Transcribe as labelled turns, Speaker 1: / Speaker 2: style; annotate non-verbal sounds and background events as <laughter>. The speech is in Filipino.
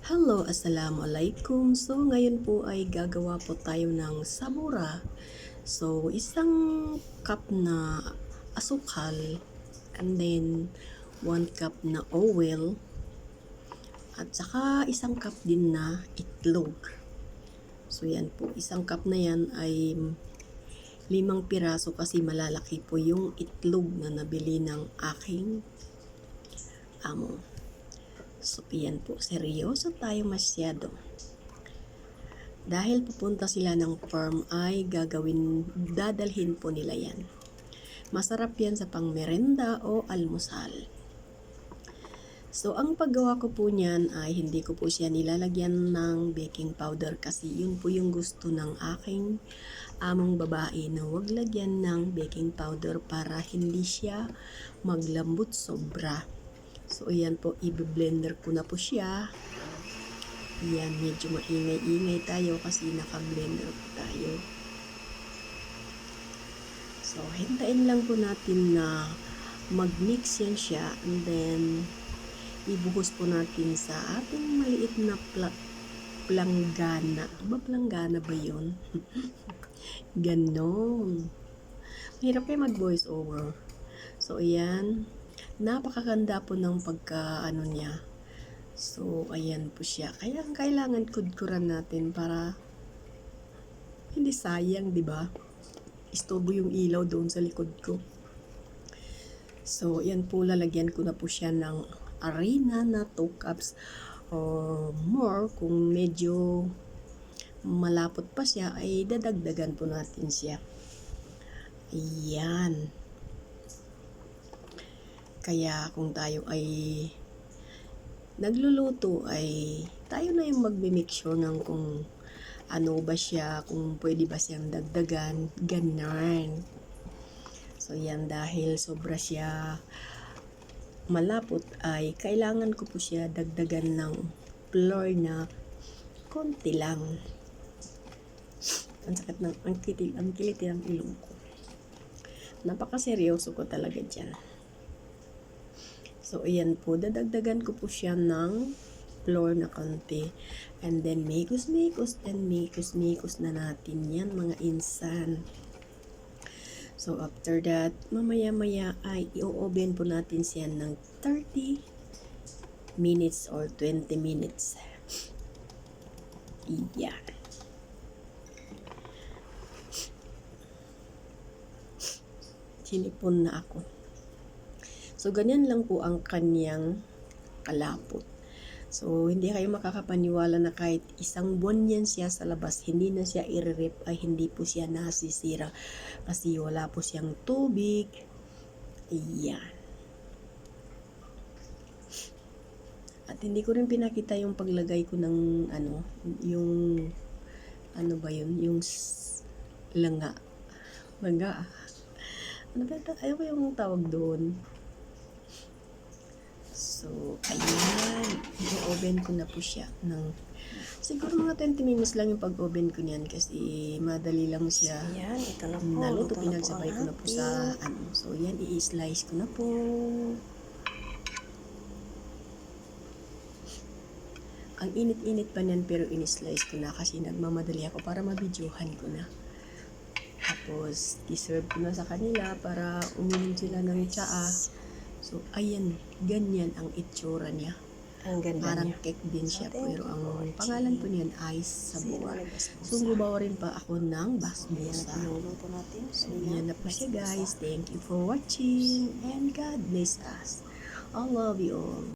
Speaker 1: Hello, Assalamualaikum. So, ngayon po ay gagawa po tayo ng sabura. So, isang cup na asukal and then one cup na oil at saka isang cup din na itlog. So, yan po. Isang cup na yan ay limang piraso kasi malalaki po yung itlog na nabili ng aking amo. So, yan po. Seryoso tayo masyado. Dahil pupunta sila ng farm ay gagawin, dadalhin po nila yan. Masarap yan sa pangmerenda o almusal. So, ang paggawa ko po niyan ay hindi ko po siya nilalagyan ng baking powder kasi yun po yung gusto ng aking among babae na wag lagyan ng baking powder para hindi siya maglambot sobra. So, ayan po, i-blender ko na po siya. Ayan, medyo maingay-ingay tayo kasi naka-blender po tayo. So, hintayin lang po natin na mag-mix yan siya and then ibuhos po natin sa ating maliit na pla- planggana. Ba planggana ba yun? <laughs> Ganon. Mahirap kayo mag-voice over. So, ayan napakaganda po ng pagka ano niya. So, ayan po siya. Kaya ang kailangan kudkuran natin para hindi sayang, di ba? Istobo yung ilaw doon sa likod ko. So, ayan po, lalagyan ko na po siya ng arena na 2 cups or more. Kung medyo malapot pa siya, ay dadagdagan po natin siya. Ayan. Kaya kung tayo ay nagluluto ay tayo na yung magme-make sure ng kung ano ba siya, kung pwede ba siyang dagdagan, ganun. So yan dahil sobra siya malapot ay kailangan ko po siya dagdagan ng flour na konti lang. Ang sakit ng, ang kitil, ang kiliti ng ilong ko. Napakaseryoso ko talaga dyan. So, ayan po. Dadagdagan ko po siya ng flour na konti. And then, mikos-mikos and mikos-mikos na natin yan, mga insan. So, after that, mamaya-maya ay i-oven po natin siya ng 30 minutes or 20 minutes. Iyan. Sinipon na ako. So, ganyan lang po ang kanyang kalapot. So, hindi kayo makakapaniwala na kahit isang buwan yan siya sa labas, hindi na siya i-rip, ay hindi po siya nasisira. Kasi wala po siyang tubig. Ayan. At hindi ko rin pinakita yung paglagay ko ng, ano, yung, ano ba yun, yung langa. Langa. Ano ba? Ayaw ko yung tawag doon. So, ayan. I-oven ko na po siya ng siguro mga 20 minutes lang yung pag-oven ko niyan kasi madali lang siya
Speaker 2: Yan, ito na po.
Speaker 1: naluto.
Speaker 2: Ito na
Speaker 1: Pinagsabay
Speaker 2: po
Speaker 1: ko na po sa ano. So, yan. I-slice ko na po. Ang init-init pa niyan pero in-slice ko na kasi nagmamadali ako para mabidyohan ko na. Tapos, deserve ko na sa kanila para uminom sila ng tsaa. So, ayan, ganyan ang itsura niya.
Speaker 2: Ang ganda
Speaker 1: Parang
Speaker 2: niya.
Speaker 1: cake din siya,
Speaker 2: Thank
Speaker 1: pero ang
Speaker 2: watching.
Speaker 1: pangalan po niyan ay Sabua. So, gumawa rin pa ako ng
Speaker 2: natin.
Speaker 1: So, yan na po siya guys. Thank you for watching and God bless us. I love you all.